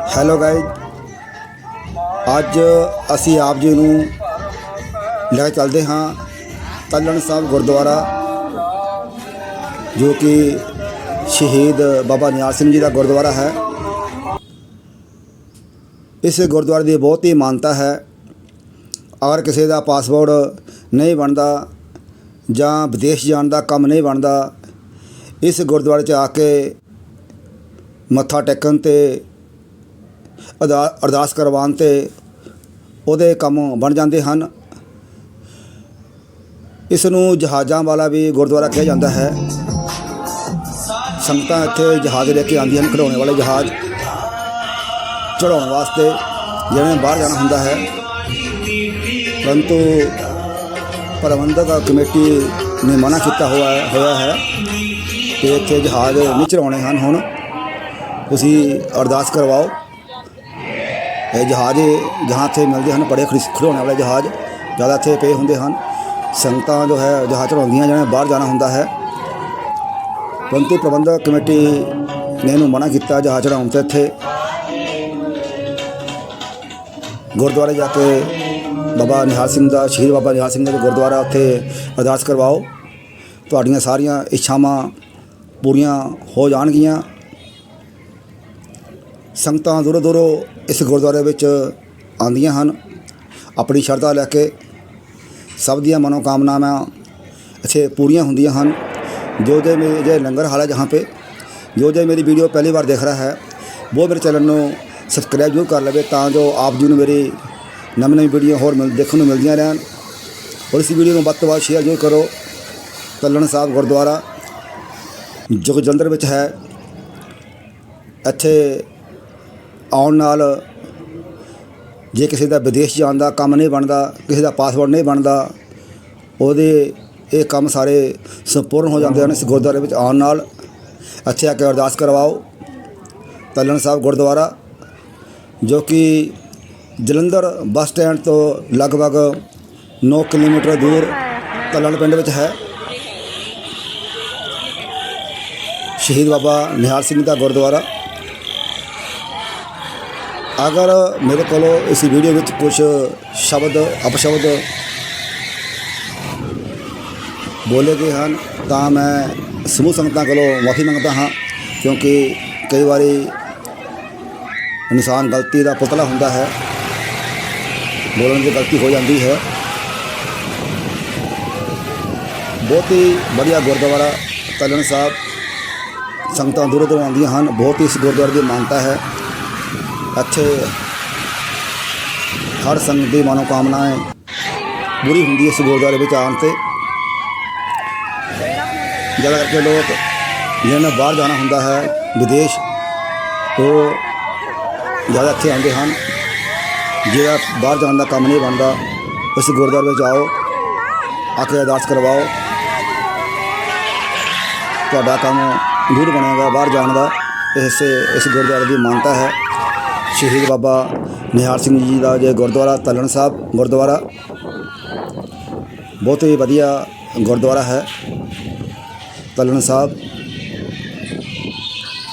Hello guys ਅੱਜ ਅਸੀਂ ਆਪ ਜੀ ਨੂੰ ਲੈ ਚੱਲਦੇ ਹਾਂ ਤਲਣ ਸਾਹਿਬ ਗੁਰਦੁਆਰਾ, ਜੋ ਕਿ ਸ਼ਹੀਦ ਬਾਬਾ ਨਿਹਾਲ ਸਿੰਘ ਜੀ ਦਾ ਗੁਰਦੁਆਰਾ ਹੈ। ਇਸ ਗੁਰਦੁਆਰੇ ਦੀ ਬਹੁਤ ਹੀ ਮਾਨਤਾ ਹੈ। ਅਗਰ ਕਿਸੇ ਦਾ ਪਾਸਪੋਰਟ ਨਹੀਂ ਬਣਦਾ ਜਾਂ ਵਿਦੇਸ਼ ਜਾਣ ਦਾ ਕੰਮ ਨਹੀਂ ਬਣਦਾ, ਇਸ ਗੁਰਦੁਆਰੇ 'ਚ ਆ ਕੇ ਮੱਥਾ ਟੇਕਣ ਤੇ ਅਦਾ- ਅਰਦਾਸ ਕਰਵਾਉਣ ਤੇ ਉਹਦੇ ਕੰਮ ਬਣ ਜਾਂਦੇ ਹਨ। ਇਸ ਨੂੰ ਜਹਾਜ਼ਾਂ ਵਾਲਾ ਵੀ ਗੁਰਦੁਆਰਾ ਕਿਹਾ ਜਾਂਦਾ ਹੈ। ਸੰਗਤਾਂ ਇੱਥੇ ਜਹਾਜ਼ ਲੈ ਕੇ ਆਉਂਦੀਆਂ ਹਨ ਖਿਡੌਣੇ ਵਾਲੇ ਜਹਾਜ਼। ਚੜਾਉਣ ਵਾਸਤੇ ਜਿਵੇਂ ਬਾਹਰ ਜਾਣਾ ਹੁੰਦਾ ਹੈ। ਪਰੰਤੂ ਪ੍ਰਬੰਧਕ ਕਮੇਟੀ ਨੇ ਮਨਾ ਕੀਤਾ ਹੋਇਆ ਹੋਇਆ ਹੈ ਕਿ ਇੱਥੇ ਜਹਾਜ਼ ਨਹੀਂ ਚੜਾਉਣੇ ਹਨ ਹੁਣ। ਤੁਸੀਂ ਅਰਦਾਸ ਕਰਵਾਓ। ਇਹ ਜਹਾਜ਼ ਜਹਾਂ ਤੇ ਮਿਲਦੇ ਹਨ, ਬੜੇ ਖਿਡੌ- ਖਿਡੌਣੇ ਵਾਲੇ ਜਹਾਜ਼, ਜ਼ਿਆਦਾ ਇੱਥੇ ਪਏ ਹੁੰਦੇ ਹਨ। ਸੰਗਤਾਂ ਜੋ ਹੈ, ਜਹਾਜ਼ ਚੜਾਉਂਦੀਆਂ ਜਿਵੇਂ ਬਾਹਰ ਜਾਣਾ ਹੁੰਦਾ ਹੈ। ਪਰੰਤੂ ਪ੍ਰਬੰਧਕ ਕਮੇਟੀ ਨੇ ਇਹਨੂੰ ਮਨਾ ਕੀਤਾ, ਜਹਾਜ਼ ਚੜਾਉਣ ਤੇ ਇੱਥੇ। ਗੁਰਦੁਆਰੇ ਜਾ ਕੇ ਬਾਬਾ ਨਿਹਾਲ ਸਿੰਘ ਦਾ, ਸ਼ਹੀਦ ਬਾਬਾ ਨਿਹਾਲ ਸਿੰਘ ਦਾ ਗੁਰਦੁਆਰਾ ਉੱਥੇ ਅਰਦਾਸ ਕਰਵਾਓ। ਤੁਹਾਡੀਆਂ ਸਾਰੀਆਂ ਇੱਛਾਵਾਂ ਪੂਰੀਆਂ ਹੋ ਜਾਣਗੀਆਂ। ਸੰਗਤਾਂ ਦੂਰੋਂ ਦੂਰੋਂ ਇਸ ਗੁਰਦੁਆਰੇ ਵਿੱਚ ਆਉਂਦੀਆਂ ਹਨ। ਆਪਣੀ ਸ਼ਰਧਾ ਲੈ ਕੇ ਸਭ ਦੀਆਂ ਮਨੋਕਾਮਨਾਵਾਂ ਇੱਥੇ ਪੂਰੀਆਂ ਹੁੰਦੀਆਂ ਹਨ। ਜੋ ਜੇ ਮੇਰੇ ਜੇ ਲੰਗਰ ਹਾਲ ਹੈ ਜਹਾਂ पे ਜੋ ਜੇ ਮੇਰੀ ਵੀਡੀਓ ਪਹਿਲੀ ਵਾਰ ਦੇਖ ਰਿਹਾ ਹੈ, ਉਹ ਮੇਰੇ ਚੈਨਲ ਨੂੰ ਸਬਸਕ੍ਰਾਈਬ ਜ਼ਰੂਰ ਕਰ ਲਵੇ ਤਾਂ ਜੋ ਆਪ ਜੀ ਨੂੰ ਮੇਰੀ ਨਵੀਂ ਨਵੀਂ ਵੀਡੀਓ ਹੋਰ ਮਿਲ ਦੇਖਣ ਨੂੰ ਮਿਲਦੀਆਂ ਰਹਿਣ। ਔਰ ਇਸ ਵੀਡੀਓ ਨੂੰ ਵੱਧ ਤੋਂ ਵੱਧ ਸ਼ੇਅਰ ਜ਼ਰੂਰ ਕਰੋ। ਤੱਲਣ ਸਾਹਿਬ ਗੁਰਦੁਆਰਾ ਜੋ ਜਲੰਧਰ ਵਿੱਚ ਹੈ। ਇੱਥੇ ਆਉਣ ਨਾਲ ਜੇ ਕਿਸੇ ਦਾ ਵਿਦੇਸ਼ ਜਾਣ ਦਾ ਕੰਮ ਨਹੀਂ ਬਣਦਾ, ਕਿਸੇ ਦਾ ਪਾਸਪੋਰਟ ਨਹੀਂ ਬਣਦਾ, ਉਹਦੇ ਇਹ ਕੰਮ ਸਾਰੇ ਸੰਪੂਰਨ ਹੋ ਜਾਂਦੇ ਹਨ ਇਸ ਗੁਰਦੁਆਰੇ ਵਿੱਚ ਆਉਣ ਨਾਲ। ਅੱਛੇ ਆ ਕੇ ਅਰਦਾਸ ਕਰਵਾਓ ਤਲਣ ਸਾਹਿਬ ਗੁਰਦੁਆਰਾ, ਜੋ ਕਿ ਜਲੰਧਰ ਬੱਸ ਸਟੈਂਡ ਤੋਂ ਲਗਭਗ 9 ਕਿਲੋਮੀਟਰ ਦੂਰ ਤਲਣ ਪਿੰਡ ਵਿੱਚ ਹੈ। ਸ਼ਹੀਦ ਬਾਬਾ ਨਿਹਾਲ ਸਿੰਘ ਦਾ ਗੁਰਦੁਆਰਾ। ਅਗਰ ਮੇਰੇ ਕੋਲੋਂ ਇਸ ਵੀਡੀਓ ਵਿੱਚ ਕੁਝ ਸ਼ਬਦ, ਅਪਸ਼ਬਦ ਬੋਲੇ ਗਏ ਹਨ, ਤਾਂ ਮੈਂ ਸਮੂਹ ਸੰਗਤਾਂ ਕੋਲੋਂ ਮਾਫੀ ਮੰਗਦਾ ਹਾਂ, ਕਿਉਂਕਿ ਕਈ ਵਾਰੀ ਇਨਸਾਨ ਗਲਤੀ ਦਾ ਪੁਤਲਾ ਹੁੰਦਾ ਹੈ। ਬੋਲਣ ਦੀ ਗਲਤੀ ਹੋ ਜਾਂਦੀ ਹੈ। ਬਹੁਤ ਹੀ ਵਧੀਆ ਗੁਰਦੁਆਰਾ ਤਲਣ ਸਾਹਿਬ ਸੰਗਤਾਂ ਦੂਰੋਂ ਦੂਰੋਂ ਆਉਂਦੀਆਂ ਹਨ। ਬਹੁਤ ਹੀ ਇਸ ਗੁਰਦੁਆਰੇ ਦੀ ਮਾਨਤਾ ਹੈ। ਇੱਥੇ ਹਰ ਸੰਗਤ ਦੀ ਮਨੋਕਾਮਨਾएं ਪੂਰੀ ਹੁੰਦੀ ਹੈ ਇਸ ਗੁਰਦੁਆਰੇ ਵਿੱਚ ਆਉਣ ਤੇ ਜ਼ਿਆਦਾ ਕਰਕੇ ਲੋਕ ਜਿਹਨਾਂ ਨੇ ਬਾਹਰ ਜਾਣਾ ਹੁੰਦਾ ਹੈ ਵਿਦੇਸ਼ ਉਹ ਜ਼ਿਆਦਾ ਇੱਥੇ ਆਉਂਦੇ ਹਨ ਜਿਹੜਾ ਬਾਹਰ ਜਾਣ ਦਾ ਕੰਮ ਨਹੀਂ ਬਣਦਾ ਉਸ ਗੁਰਦੁਆਰੇ ਵਿੱਚ ਆਓ ਆ ਕੇ ਅਰਦਾਸ ਕਰਵਾਓ ਤੁਹਾਡਾ ਕੰਮ ਦੂਰ ਬਣੇਗਾ ਬਾਹਰ ਜਾਣ ਦਾ ਇਸ ਇਸ ਗੁਰਦੁਆਰੇ ਦੀ ਮਾਨਤਾ ਹੈ ਸ਼ਹੀਦ ਬਾਬਾ ਨਿਹਾਲ ਸਿੰਘ ਜੀ ਦਾ ਜੇ ਗੁਰਦੁਆਰਾ ਤਲਣ ਸਾਹਿਬ ਗੁਰਦੁਆਰਾ। ਬਹੁਤ ਹੀ ਵਧੀਆ ਗੁਰਦੁਆਰਾ ਹੈ ਤਲਣ ਸਾਹਿਬ।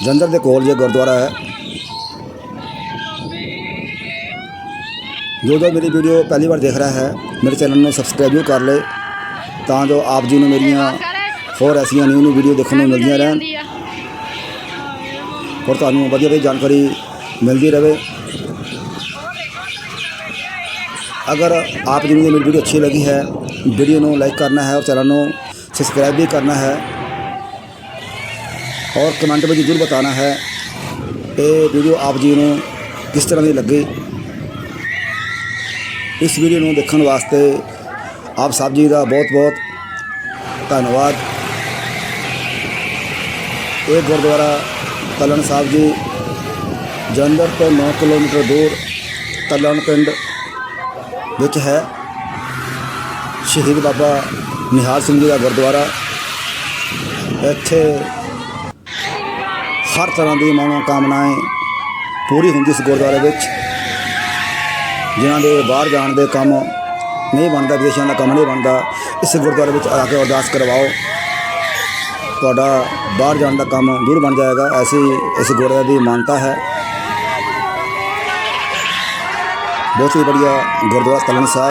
ਜੰਦਰ ਦੇ ਕੋਲ ਜੇ ਗੁਰਦੁਆਰਾ ਹੈ। ਜੋ ਜੋ ਮੇਰੀ ਵੀਡੀਓ ਪਹਿਲੀ ਵਾਰ ਦੇਖ ਰਿਹਾ ਹੈ, ਮੇਰੇ ਚੈਨਲ ਨੂੰ ਸਬਸਕ੍ਰਾਈਬ ਵੀ ਕਰ ਲੈ ਤਾਂ ਜੋ ਆਪ ਜੀ ਨੂੰ ਮੇਰੀਆਂ ਹੋਰ ਐਸੀਆਂ ਨਿਊ ਨਿਊ ਵੀਡੀਓ ਦੇਖਣ ਨੂੰ ਮਿਲਦੀਆਂ ਰਹਿਣ। ਔਰ ਤੁਹਾਨੂੰ ਵਧੀਆ ਵਧੀਆ ਜਾਣਕਾਰੀ ਮਿਲਦੀ ਰਹੇ अगर आप जी को मेरी वीडियो अच्छी लगी है वीडियो को लाइक करना है और चैनल को सब्सक्राइब भी करना है और कमेंट में जरूर बताना है कि वीडियो आप जी को किस तरह की लगी इस वीडियो को देखने वास्ते आप सब जी का बहुत बहुत धन्यवाद ये गुरुद्वारा तलन साहब ਜੰਦਰ ਤੋਂ 9 ਕਿਲੋਮੀਟਰ ਦੂਰ ਤਲਣ ਪਿੰਡ ਵਿੱਚ ਹੈ। ਸ਼ਹੀਦ ਬਾਬਾ ਨਿਹਾਲ ਸਿੰਘ ਜੀ ਦਾ ਗੁਰਦੁਆਰਾ। ਇੱਥੇ ਹਰ ਤਰ੍ਹਾਂ ਦੀ ਮਨੋ ਕਾਮਨਾਵਾਂ ਪੂਰੀ ਹੁੰਦੀ ਇਸ ਗੁਰਦੁਆਰੇ ਵਿੱਚ। ਜਿਨ੍ਹਾਂ ਦੇ ਬਾਹਰ ਜਾਣ ਦੇ ਕੰਮ ਨਹੀਂ ਬਣਦਾ, ਵਿਦੇਸ਼ਾਂ ਦਾ ਕੰਮ ਨਹੀਂ ਬਣਦਾ, ਇਸ ਗੁਰਦੁਆਰੇ ਵਿੱਚ ਆ ਕੇ ਅਰਦਾਸ ਕਰਵਾਓ। ਤੁਹਾਡਾ ਬਾਹਰ ਜਾਣ ਦਾ ਕੰਮ ਦੂਰ ਬਣ ਜਾਏਗਾ, ਐਸੀ ਇਸ ਗੁਰਦੁਆਰੇ ਦੀ ਮਾਨਤਾ ਹੈ। ਬਹੁਤ ਹੀ ਬੜੀਆ ਗੁਰਦੁਆਰਾ ਤਲਣ ਸਾਹਿਬ।